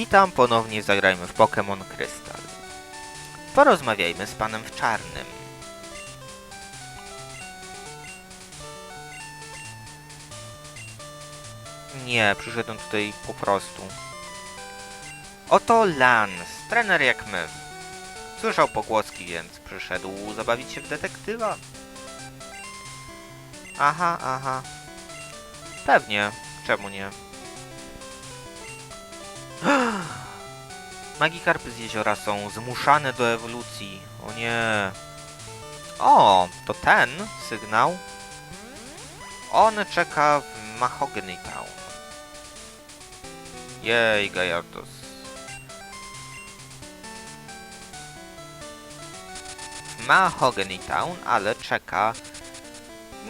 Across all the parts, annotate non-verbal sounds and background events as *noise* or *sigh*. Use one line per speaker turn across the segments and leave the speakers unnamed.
Witam ponownie, zagrajmy w Pokémon Krystal. Porozmawiajmy z panem w czarnym. Nie, przyszedłem tutaj po prostu. Oto Lance, trener jak my. Słyszał pogłoski, więc przyszedł zabawić się w detektywa. Aha, aha. Pewnie, czemu nie? Magikarpy z jeziora są zmuszane do ewolucji. O nie. O, to ten sygnał. On czeka w Mahogany Town. Jej, Gajardos. Mahogany Town, ale czeka...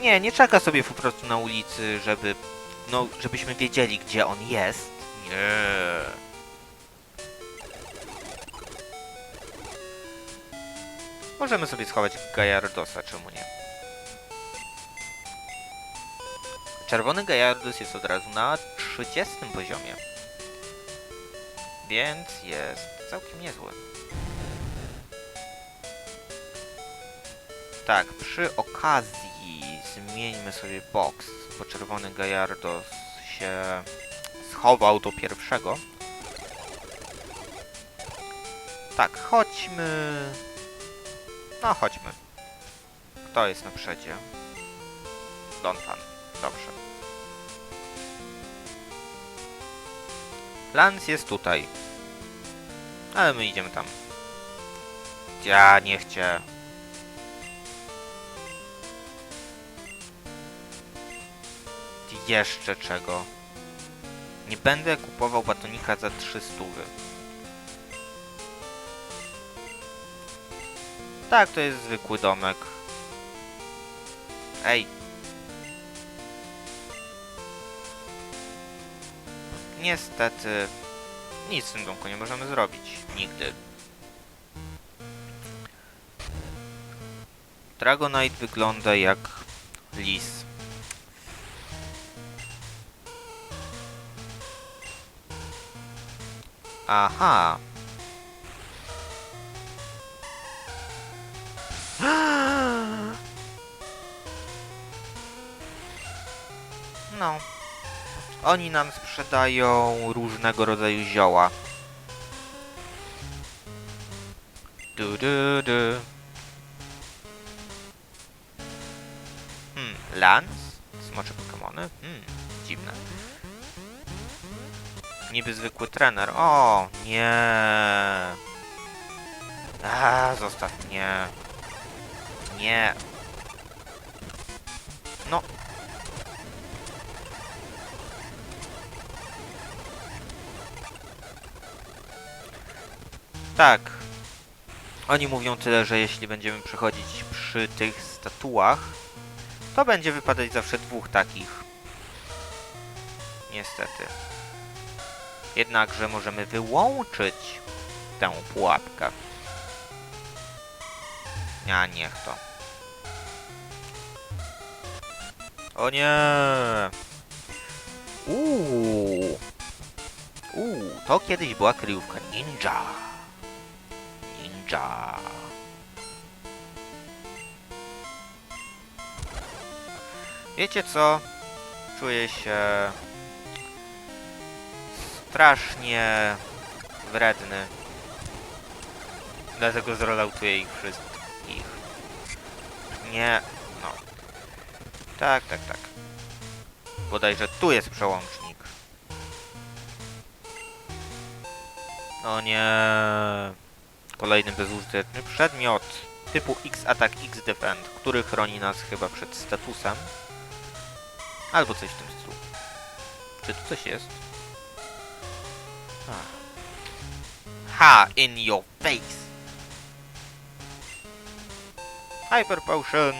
Nie, nie czeka sobie po prostu na ulicy, żeby... No, żebyśmy wiedzieli, gdzie on jest. Nie. Możemy sobie schować Gajardosa, czemu nie? Czerwony Gajardos jest od razu na 30 poziomie. Więc jest całkiem niezły. Tak, przy okazji zmieńmy sobie box, bo czerwony Gajardos się schował do pierwszego. Tak, chodźmy... No, chodźmy. Kto jest na przodzie? Donfan. Dobrze. Lance jest tutaj. Ale my idziemy tam. Ja nie chcę. Jeszcze czego? Nie będę kupował batonika za 300. Tak, to jest zwykły domek. Ej. Niestety, nic w tym domku nie możemy zrobić. Nigdy. Dragonite wygląda jak lis. Aha. No. Oni nam sprzedają różnego rodzaju zioła. Du, du, du. Hmm, Lance? Smocze Pokemony? Hmm, dziwne. Niby zwykły trener. O, nie. A, zostaw mnie. Nie. No. Tak. Oni mówią tyle, że jeśli będziemy przechodzić przy tych statuach, to będzie wypadać zawsze dwóch takich. Niestety. Jednakże możemy wyłączyć tę pułapkę. Ja niech to. O nie! Uuu! Uuu, to kiedyś była kryjówka ninja. Ninja. Wiecie co? Czuję się strasznie wredny. Dlatego zrolautuję ich wszystkich. Nie, no. Tak, tak, tak. Bodajże tu jest przełącznik. No nie. Kolejny bezużyteczny przedmiot typu X Attack, X Defend, który chroni nas chyba przed statusem. Albo coś w tym stylu. Czy tu coś jest? Ah. Ha! In your face! Hyper Potion!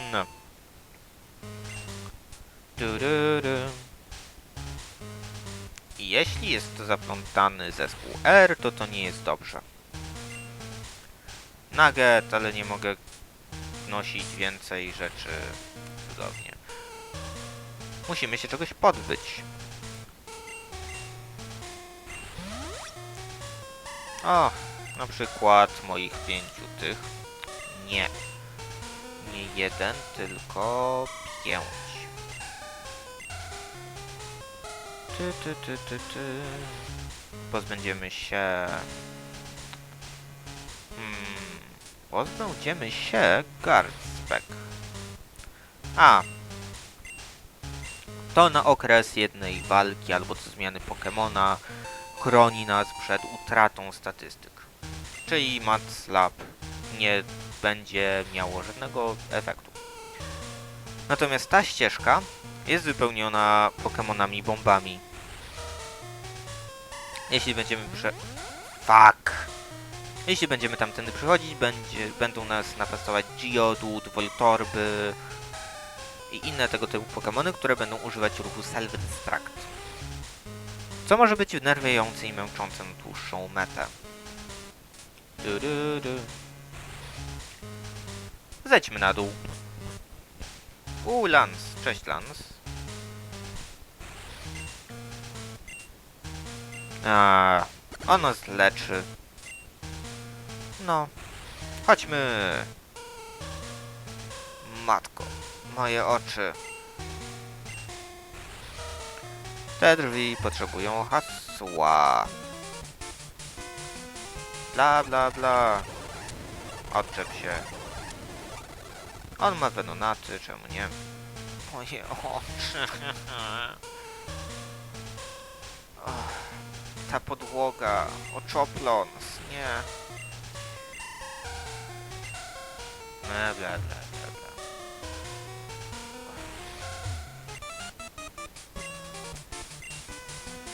Du, du, du. Jeśli jest to zaplątany zespół R, to to nie jest dobrze. Nugget, ale nie mogę nosić więcej rzeczy cudownie. Musimy się czegoś podbyć. O, na przykład moich pięciu tych. Nie. Nie jeden, tylko pięć. Ty, ty, ty, ty, ty. Pozbędziemy się... Pozbędziemy się Guardspec. A. To na okres jednej walki albo co zmiany Pokemona chroni nas przed utratą statystyk. Czyli Mat Slap nie będzie miało żadnego efektu. Natomiast ta ścieżka jest wypełniona Pokemonami bombami. Jeśli będziemy prze... Fuck! Jeśli będziemy tamtędy przychodzić, będzie, będą nas napastować Geodude, Voltorby i inne tego typu Pokemony, które będą używać ruchu Self-Destruct. Co może być wnerwiające i męczące na dłuższą metę. Du, du, du. Zejdźmy na dół. U, Lance. Cześć, Lance. A, on nas leczy. No, chodźmy. Matko, moje oczy. Te drzwi potrzebują hasła. Bla bla bla. Odczep się. On ma wenonaty, czemu nie? Moje oczy. *laughs* Ta podłoga. Oczoplons. Nie. Bla bla bla.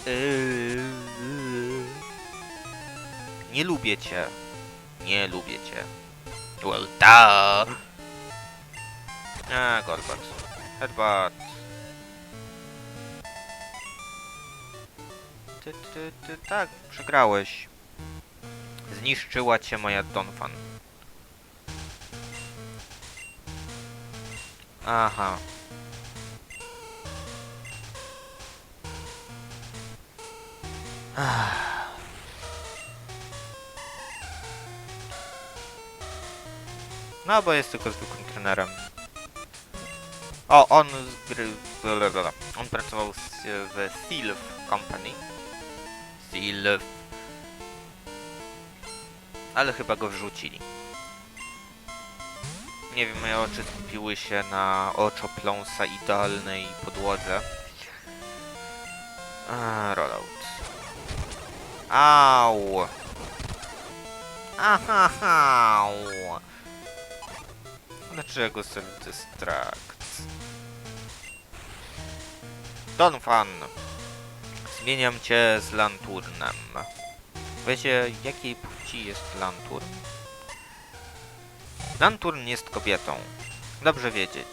Yy. Nie lubię cię. Nie lubię cię. Well, da. A, Golbat. Headbutt. Ty, ty, ty, tak, przegrałeś. Zniszczyła cię moja Donphan. Aha. No, bo jest tylko zwykłym trenerem. O, on z gry... On pracował z, w Sylph Company. Sylph. Ale chyba go wrzucili. Nie wiem, moje oczy skupiły się na oczopląsa idealnej podłodze. A, rollout. Au! Aha, au! Dlaczego self-destruct? Donphan! Zmieniam cię z Lanturnem. Wiecie, jakiej płci jest Lanturn? Lanturn jest kobietą. Dobrze wiedzieć.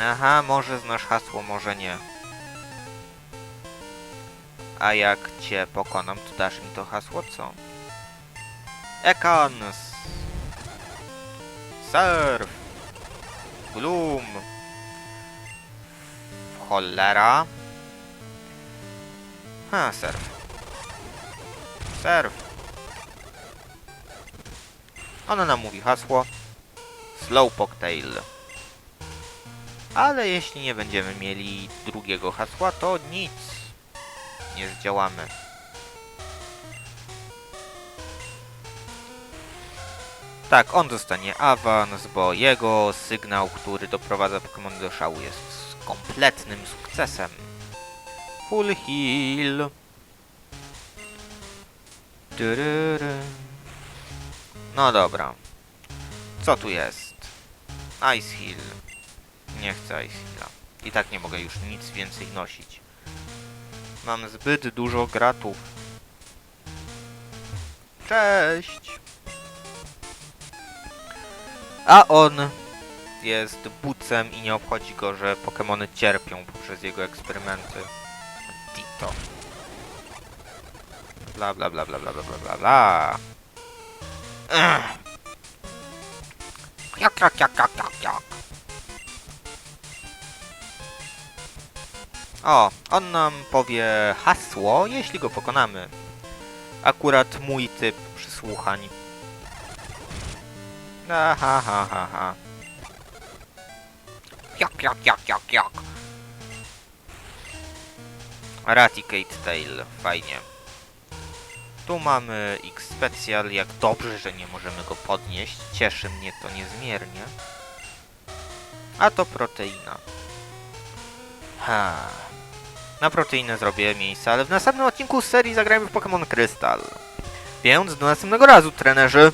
Aha, może znasz hasło, może nie. A jak cię pokonam, to dasz mi to hasło, co? Ekans! Surf! Gloom! Cholera! Ha, surf. Surf. Ona nam mówi hasło. Slowpoke Tail. Ale jeśli nie będziemy mieli drugiego hasła, to nic. Nie zdziałamy. Tak, on dostanie awans, bo jego sygnał, który doprowadza Pokémon do szału jest kompletnym sukcesem. Full heal. No dobra. Co tu jest? Ice Heal. Nie chcę Ice Heala. I tak nie mogę już nic więcej nosić. Mam zbyt dużo gratów. Cześć! A on jest bucem i nie obchodzi go, że Pokémony cierpią poprzez jego eksperymenty to. Bla bla bla bla bla bla bla bla Jak, jak, jak, jak, jak, jak. O, on nam powie hasło, jeśli go pokonamy. Akurat mój typ przysłuchań. Aha, ha, ha, ha. Jak, jak, jak, jak, jak. Raticate Tail, fajnie. Tu mamy X Special, jak dobrze, że nie możemy go podnieść. Cieszy mnie to niezmiernie. A to proteina. Ha. Na proteinę zrobię miejsce, ale w następnym odcinku serii zagrajmy w Pokémon Krystal. Więc do następnego razu, trenerzy.